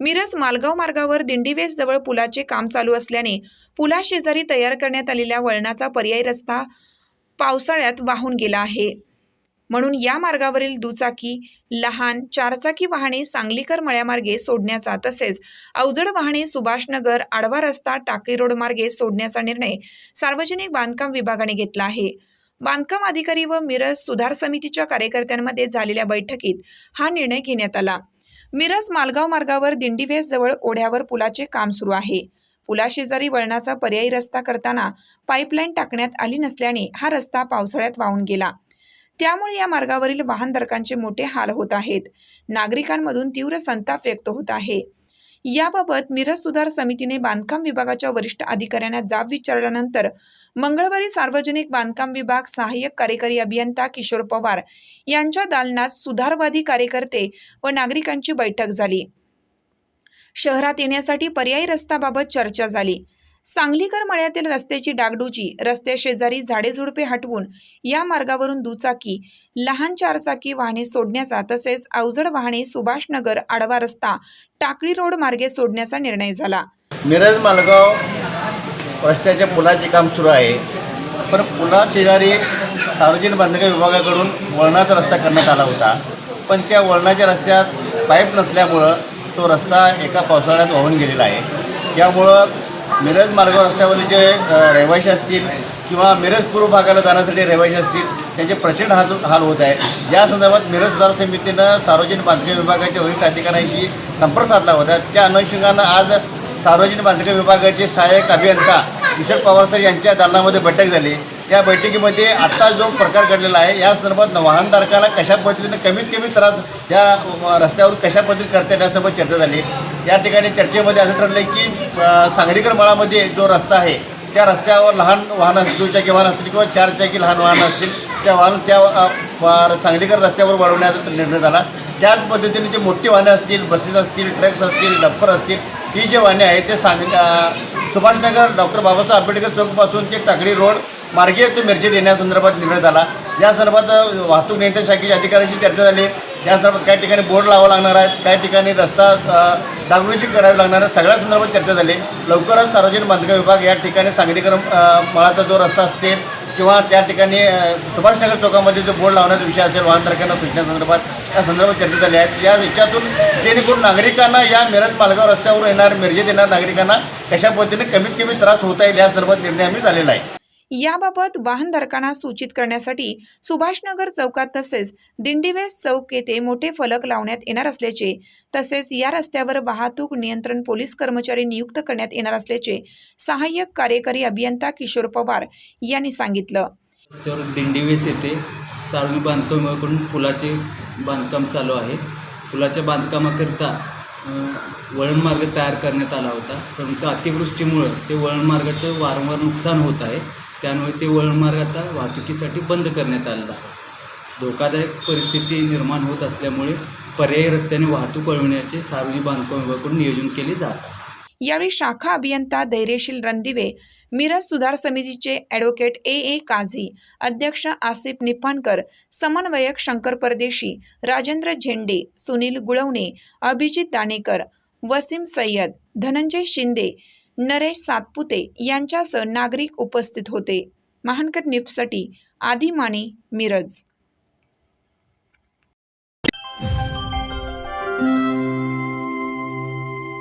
मिरज मालगाव मार्गावर दिंडीवेस जवळ पुलाचे काम चालू असल्याने पुलाशेजारी तयार करण्यात आलेल्या वळणाचा पर्यायी रस्ता पावसाळ्यात वाहून गेला आहे. म्हणून या मार्गावरील दुचाकी लहान चारचाकी वाहने सांगलीकर मळ्यामार्गे सोडण्याचा तसेच अवजड वाहने सुभाषनगर आडवा रस्ता टाकळी रोड मार्गे सोडण्याचा निर्णय सार्वजनिक बांधकाम विभागाने घेतला आहे. बांधकाम अधिकारी व मिरज सुधार समितीच्या कार्यकर्त्यांमध्ये झालेल्या बैठकीत हा निर्णय घेण्यात आला. मिरज मालगाव मार्गावर दिंडीवेस जवळ ओढ्यावर पुलाचे काम सुरू आहे. पुलाशेजारी वळणाचा पर्यायी रस्ता करताना पाईपलाईन टाकण्यात आली नसल्याने हा रस्ता पावसाळ्यात वाहून गेला. त्यामुळे या मार्गावरील वाहनधारकांचे मोठे हाल होत आहेत. नागरिकांमधून तीव्र संताप व्यक्त होत आहे. याबाबत मिरज सुधार समितीने बांधकाम विभागाच्या वरिष्ठ अधिकाऱ्यांना जाब विचारल्यानंतर मंगळवारी सार्वजनिक बांधकाम विभाग सहाय्यक कार्यकारी अभियंता किशोर पवार यांच्या दालनात सुधारवादी कार्यकर्ते व नागरिकांची बैठक झाली. शहरात येण्यासाठी पर्यायी रस्ताबाबत चर्चा झाली. सांगलीकर मळ्यातील रस्त्याची डागडुजी रस्त्याशेजारी झाडे झुडपे हटवून या मार्गावरून दुचाकी लहान चारचाकी वाहने सोडण्याचा तसेच अवजड वाहने सुभाषनगर आडवा रस्ता टाकळी रोड मार्गे सोडण्याचा निर्णय झाला. मिरज मालगाव रस्त्याच्या पुलाचे काम सुरू आहे. पण पुला शेजारी सार्वजनिक बांधकाम विभागाकडून वळणाचा रस्ता करण्यात आला होता. पण त्या वळणाच्या रस्त्यात पाईप नसल्यामुळं तो रस्ता एका पावसाळ्यात वाहून गेलेला आहे. त्यामुळं मिरज मालगाव रस्त्यावरील जे रहिवाशी रहिवासी असतील किंवा मिरज पूर्व भागाला जाण्यासाठी रहिवासी असतील त्यांचे प्रचंड हाल हाल होत आहे या संदर्भात मिरज सुधार समितीनं सार्वजनिक बांधकाम विभागाच्या वरिष्ठ अधिकाऱ्यांशी संपर्क साधला होता. त्या अनुषंगानं आज सार्वजनिक बांधकाम विभागाचे सहाय्यक अभियंता किशोर पवार सर यांच्या दालनामध्ये बैठक झाली. त्या बैठकीमध्ये आत्ता जो प्रकार घडलेला आहे या संदर्भात वाहनधारकाला कशा पद्धतीने कमीत कमी त्रास या रस्त्यावर कशा पद्धतीने करता येईल यासंदर्भात चर्चा झाली. या ठिकाणी चर्चेमध्ये असं ठरलं की सांगलीकर मळामध्ये जो रस्ता आहे त्या रस्त्यावर लहान वाहनं असतील दुचाकी वाहन असतील किंवा चारचाकी लहान वाहनं असतील त्या वाहन त्या सांगलीकर रस्त्यावर वाढवण्याचा निर्णय झाला. त्याच पद्धतीने जे मोठी वाहने असतील बसेस असतील ट्रक्स असतील डप्पर असतील ही जे वाहने आहेत ते सांग सुभाषनगर डॉक्टर बाबासाहेब आंबेडकर चौकपासून ते टाकडी रोड मार्गे तो मिरची देण्यासंदर्भात निर्णय झाला. या संदर्भात वाहतूक नियंत्रण शाखेच्या अधिकाऱ्यांशी चर्चा झाली. या संदर्भात काही ठिकाणी बोर्ड लावावं लागणार आहेत. काही ठिकाणी रस्ता अ, डागडुजी करावी लागणार आहे सगळ्या संदर्भात चर्चा झाली. लवकरच सार्वजनिक बांधकाम विभाग या ठिकाणी सांगलीकर मळाचा जो रस्ता असतील किंवा त्या ठिकाणी सुभाषनगर चौकामध्ये जो बोर्ड लावण्याचा विषय असेल वाहनधारकांना सूचनेसंदर्भात या संदर्भात चर्चा झाली आहेत या याच्यातून जेणेकरून नागरिकांना या मिरज मालगाव रस्त्यावर येणार मिरजेत येणार नागरिकांना कशा पद्धतीने कमीत कमी त्रास होता येईल या संदर्भात निर्णय आम्ही झालेला आहे. याबाबत वाहनधारकांना सूचित करण्यासाठी सुभाषनगर चौकात तसेच दिंडीवेस चौक येथे मोठे फलक लावण्यात येणार असल्याचे तसेच या रस्त्यावर वाहतूक नियंत्रण पोलीस कर्मचारी नियुक्त करण्यात येणार असल्याचे सहाय्यक कार्यकारी अभियंता किशोर पवार यांनी सांगितलं. रस्त्यावर दिंडीवेस येथे सार्वजनिक बांधकामाकडून पुलाचे बांधकाम चालू आहे. पुलाच्या बांधकामाकरिता वळणमार्ग तयार करण्यात आला होता. परंतु अतिवृष्टीमुळं ते वळणमार्गाचं वारंवार नुकसान होत आहे. त्यामुळे ते वळणमार्ग आता वाहतुकीसाठी बंद करण्यात आलेला आहे. धोकादायक परिस्थिती निर्माण होत असल्यामुळे पर्यायी रस्त्याने वाहतूक वळविण्याचे सार्वजनिक बांधकाम विभागाकडून नियोजन केले जात यावेळी शाखा अभियंता धैर्यशील रणदिवे मिरज सुधार समितीचे ॲडव्होकेट ए ए काझी अध्यक्ष आसिफ निपाणकर समन्वयक शंकर परदेशी राजेंद्र झेंडे सुनील गुळवणे अभिजित दाणेकर वसीम सय्यद धनंजय शिंदे नरेश सातपुते यांच्यासह नागरिक उपस्थित होते. महानकर निपसाठी आदी माने मिरज